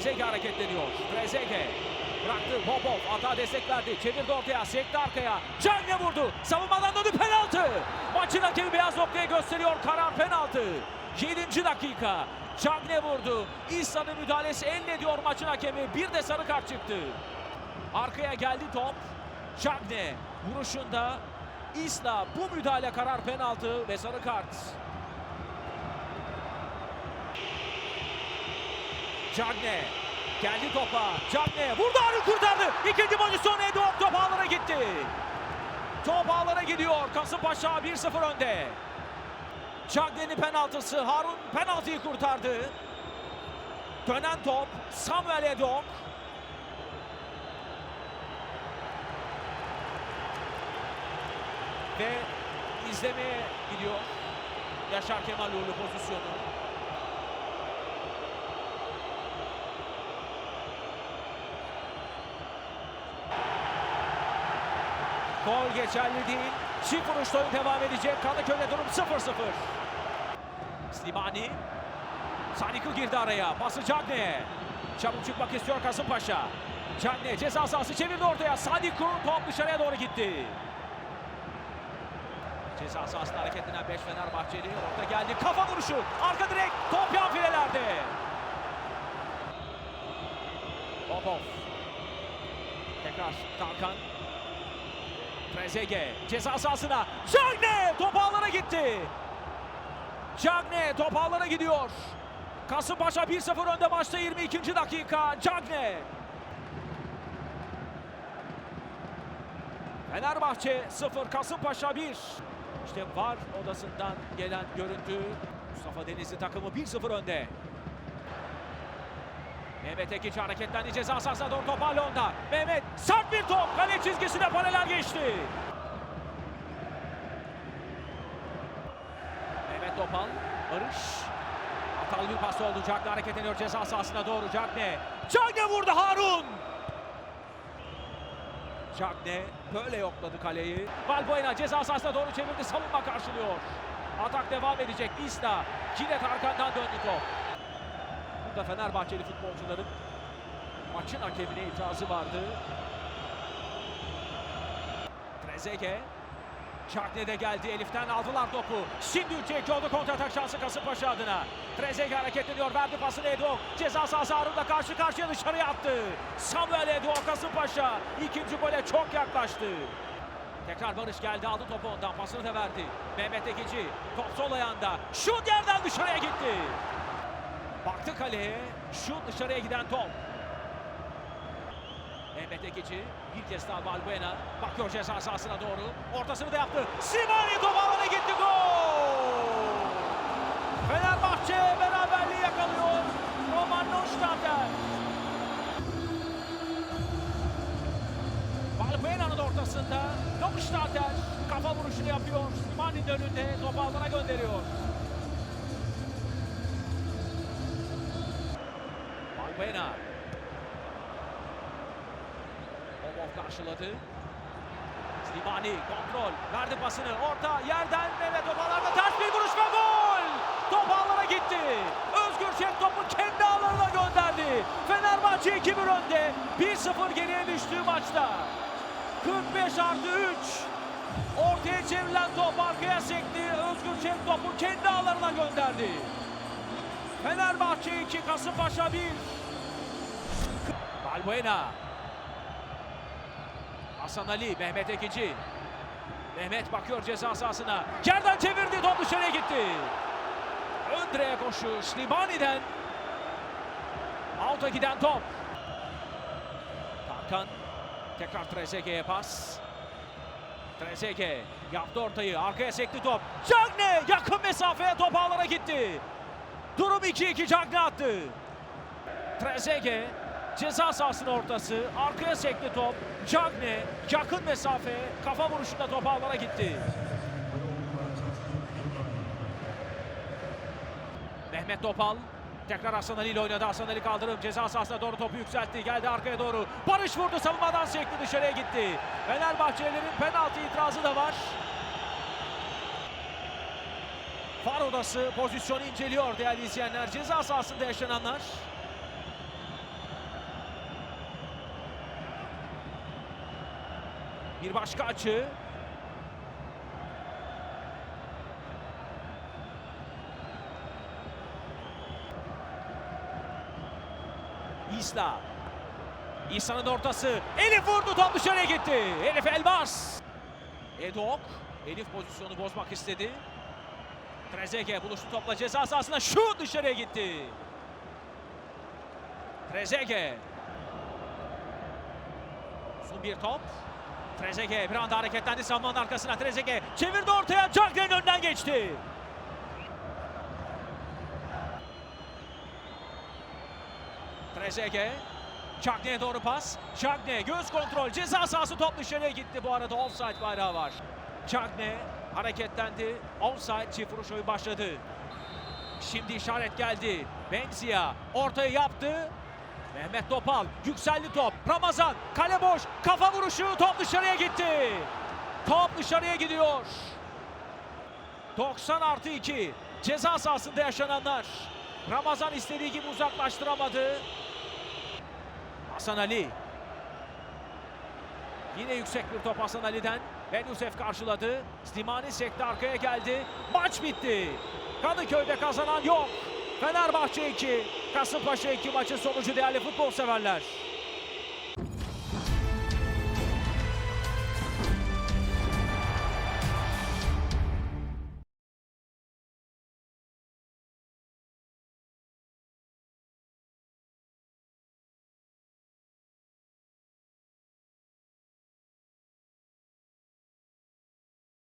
Trezeguet hareketleniyor. Trezeguet bıraktı Popov. Hata destek verdi. Çevirdi ortaya. Sekti arkaya. Cagne vurdu. Savunmadan döndü penaltı. Maçın hakemi beyaz noktaya gösteriyor. Karar penaltı. 7. dakika. Cagne vurdu. İsa'nın müdahalesi elde ediyor maçın hakemi. Bir de sarı kart çıktı. Arkaya geldi top. Cagne vuruşunda İsla bu müdahale karar penaltı ve sarı kart. Cagne geldi topa. Cagne vurdu Harun kurtardı. İkinci pozisyon Edouard top ağlara gitti. Top ağlara gidiyor. Kasımpaşa 1-0 önde. Cagne'nin penaltısı. Harun penaltıyı kurtardı. Dönen top Samuel Edouard. Ve izlemeye gidiyor. Yaşar Kemal Uğurlu pozisyonu. Gol geçerli değil. Çift vuruşta oyun devam edecek. Kadıköy'de durum 0-0. Slimani. Saniku girdi araya. Pası Cagne. Çabuk çıkmak istiyor Kasımpaşa. Cagne ceza sahası çevirdi ortaya. Sadiku top dışarıya doğru gitti. Ceza sahasında hareketlenen 5 Fenerbahçeli. Orta geldi. Kafa vuruşu. Arka direk. Top yan filelerde. Popov. Tekrar Tarkan. Trezeguet ceza sahasına. Cagne top ağlara gitti. Cagne top ağlara gidiyor. Kasımpaşa 1-0 önde maçta 22. dakika. Cagne. Fenerbahçe 0 Kasımpaşa 1. İşte VAR odasından gelen görüntü. Mustafa Denizli takımı 1-0 önde. Mehmet Ekiç hareketlendi ceza sahasına doğru top hala onda. Mehmet sert bir top kale çizgisine paralel geçti. Mehmet Topal, Barış. Hatalı bir pas oldu. Cagne hareketleniyor ceza sahasına doğru Cagne. Cagne vurdu Harun. Cagne böyle yokladı kaleyi. Balbuena ceza sahasına doğru çevirdi. Savunma karşılıyor. Atak devam edecek. İsla. Kinet arkandan döndü top. Burada Fenerbahçeli futbolcuların maçın hakemine itirazı vardı. Trezeguet. Cagne de geldi. Elif'ten aldılar topu. Şimdi 3'e oldu kontratak şansı Kasımpaşa adına. Trezeguet hareketleniyor. Verdi pasını Edo. Ceza sahası Harun'la karşı karşıya dışarıya attı. Samuel Edo Kasımpaşa ikinci gole çok yaklaştı. Tekrar Barış geldi aldı topu ondan pasını da verdi. Mehmet Ekici top sol ayağında. Şut yerden dışarıya gitti. Baktı kaleye. Şut dışarıya giden top. Mehmet Ekici bir kez daha Balbuena bakıyor ceza sahasına doğru. Ortasını da yaptı. Simani top ağlara gitti gol. Fenerbahçe beraberliği yakalıyor. Roman Neustadter. Balbuena'nın ortasında Neustadter kafa vuruşunu yapıyor. Simani'nin önünde top ağlara gönderiyor. Balbuena. Obov karşıladı. Slimani kontrol. Verdi pasını. Orta yerden Mehmet Obalar'da ters bir vuruş ve gol. Top ağlara gitti. Özgür Çelik topu kendi ağlarına gönderdi. Fenerbahçe 2-1 önde. 1-0 geriye düştüğü maçta. 45 artı 3. Ortaya çevrilen top arkaya sekti. Özgür Çelik topu kendi ağlarına gönderdi. Fenerbahçe 2, Kasımpaşa 1. Balbuena. Hasan Ali, Mehmet Ekici. Mehmet bakıyor ceza sahasına. Yerden çevirdi, top dışarıya gitti. Ön direğe koşu Slimani'den. Out'a giden top. Tarkan. Tekrar Trezeguet'e pas. Trezeguet yaptı ortayı. Arkaya sekti top. Cagne yakın mesafeye top ağlara gitti. Durum 2-2 Cagne attı. Trezeguet ceza sahasının ortası. Arkaya sekti top. Cagne yakın mesafe kafa vuruşunda top ağlara gitti. Mehmet Topal tekrar Hasan Ali ile oynadı. Hasan Ali kaldırım ceza sahasına doğru topu yükseltti. Geldi arkaya doğru. Barış vurdu savunmadan sekti dışarıya gitti. Fenerbahçelilerin penaltı itirazı da var. Far odası pozisyonu inceliyor değerli izleyenler. Ceza sahasında yaşananlar. Bir başka açı. İsla. İsa'nın ortası. Elif vurdu top dışarıya gitti. Elif Elmas. Edok. Elif pozisyonu bozmak istedi. Trezeguet buluştu topla ceza sahasına şut dışarıya gitti. Trezeguet. Uzun bir top. Trezeguet bir anda hareketlendi savunmanın arkasına. Trezeguet çevirdi ortaya. Cagney'in önünden geçti. Trezeguet. Cagney'e doğru pas. Cagney göz kontrol. Ceza sahası top dışarıya gitti. Bu arada offside bayrağı var. Cagney hareketlendi. Offside çift vuruş oyun başladı. Şimdi işaret geldi. Benzia ortaya yaptı. Mehmet Topal yükseldi top. Ramazan kale boş. Kafa vuruşu top dışarıya gitti. Top dışarıya gidiyor. 90 artı 2. Ceza sahasında yaşananlar. Ramazan istediği gibi uzaklaştıramadı. Hasan Ali. Yine yüksek bir top Hasan Ali'den. Ben Yusuf karşıladı. Slimani sekti arkaya geldi. Maç bitti. Kadıköy'de kazanan yok. Fenerbahçe 2, Kasımpaşa 2 maçın sonucu değerli futbol severler.